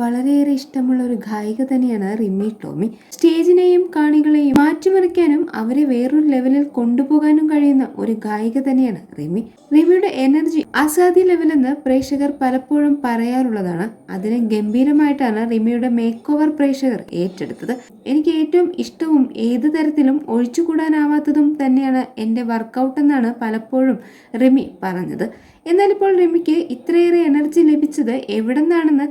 വളരെയേറെ ഇഷ്ടമുള്ള ഒരു ഗായിക തന്നെയാണ് റിമി ടോമി. സ്റ്റേജിനെയും കാണികളെയും മാറ്റിമറിക്കാനും അവരെ വേറൊരു ലെവലിൽ കൊണ്ടുപോകാനും കഴിയുന്ന ഒരു ഗായിക തന്നെയാണ് റിമി റിമിയുടെ എനർജി അസാധ്യ ലെവലെന്ന് പ്രേക്ഷകർ പലപ്പോഴും പറയാറുള്ളതാണ്. അതിനെ ഗംഭീരമായിട്ടാണ് റിമിയുടെ മേക്ക് ഓവർ പ്രേക്ഷകർ ഏറ്റെടുത്തത്. എനിക്ക് ഏറ്റവും ഇഷ്ടവും ഏത് തരത്തിലും ഒഴിച്ചുകൂടാനാവാത്തതും തന്നെയാണ് എന്റെ വർക്കൗട്ട് എന്നാണ് പലപ്പോഴും റിമി പറഞ്ഞത്. എന്നാൽ ഇപ്പോൾ റിമിക്ക് ഇത്രയേറെ എനർജി ലഭിച്ചത് എവിടെ നിന്നാണെന്ന്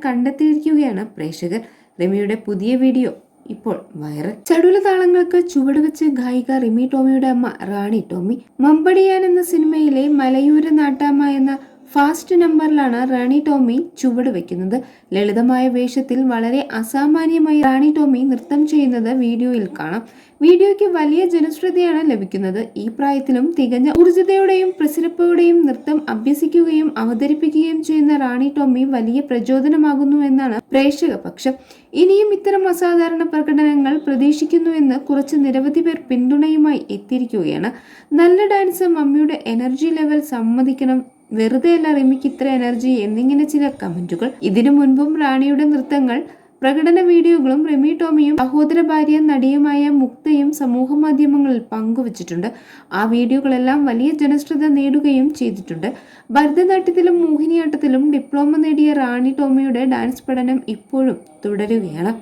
കണ്ടെത്തിയിരിക്കുകയാണ് പ്രേക്ഷകർ. റിമിയുടെ പുതിയ വീഡിയോ ഇപ്പോൾ വൈറൽ ചടുല താളങ്ങൾക്ക് ചുവടുവെച്ച് ഗായിക റിമി ടോമിയുടെ അമ്മ റാണി ടോമി. മമ്പടിയാൻ എന്ന സിനിമയിലെ മലയൂര നാട്ടാമ്മ എന്ന ഫാസ്റ്റ് നമ്പറിലാണ് റാണി ടോമി ചുവട് വയ്ക്കുന്നത് ലളിതമായ വേഷത്തിൽ വളരെ അസാമാന്യമായി റാണി ടോമി നൃത്തം ചെയ്യുന്നത് വീഡിയോയിൽ കാണാം. വീഡിയോയ്ക്ക് വലിയ ജനശ്രദ്ധയാണ് ലഭിക്കുന്നത്. ഈ പ്രായത്തിലും തികഞ്ഞ ഊർജിതയോടെയും പ്രസരിപ്പോടെയും നൃത്തം അഭ്യസിക്കുകയും അവതരിപ്പിക്കുകയും ചെയ്യുന്ന റാണി ടോമി വലിയ പ്രചോദനമാകുന്നു എന്നാണ് പ്രേക്ഷക പക്ഷം. ഇനിയും ഇത്തരം അസാധാരണ പ്രകടനങ്ങൾ പ്രതീക്ഷിക്കുന്നുവെന്ന് കുറച്ച് നിരവധി പേർ പിന്തുണയുമായി എത്തിയിരിക്കുകയാണ്. നല്ല ഡാൻസ് മമ്മിയുടെ എനർജി ലെവൽ സമ്മതിക്കണം വെറുതെ അല്ല റിമിക്ക് ഇത്ര എനർജി എന്നിങ്ങനെ ചില കമന്റുകൾ. ഇതിനു മുൻപും റാണിയുടെ നൃത്തങ്ങൾ പ്രകടന വീഡിയോകളും റെമി ടോമിയും സഹോദര ഭാര്യ നടിയുമായ മുക്തയും സമൂഹ മാധ്യമങ്ങളിൽ പങ്കുവച്ചിട്ടുണ്ട്. ആ വീഡിയോകളെല്ലാം വലിയ ജനശ്രദ്ധ നേടുകയും ചെയ്തിട്ടുണ്ട്. ഭരതനാട്യത്തിലും മോഹിനിയാട്ടത്തിലും ഡിപ്ലോമ നേടിയ റാണി ടോമിയുടെ ഡാൻസ് പഠനം ഇപ്പോഴും തുടരുകയാണ്.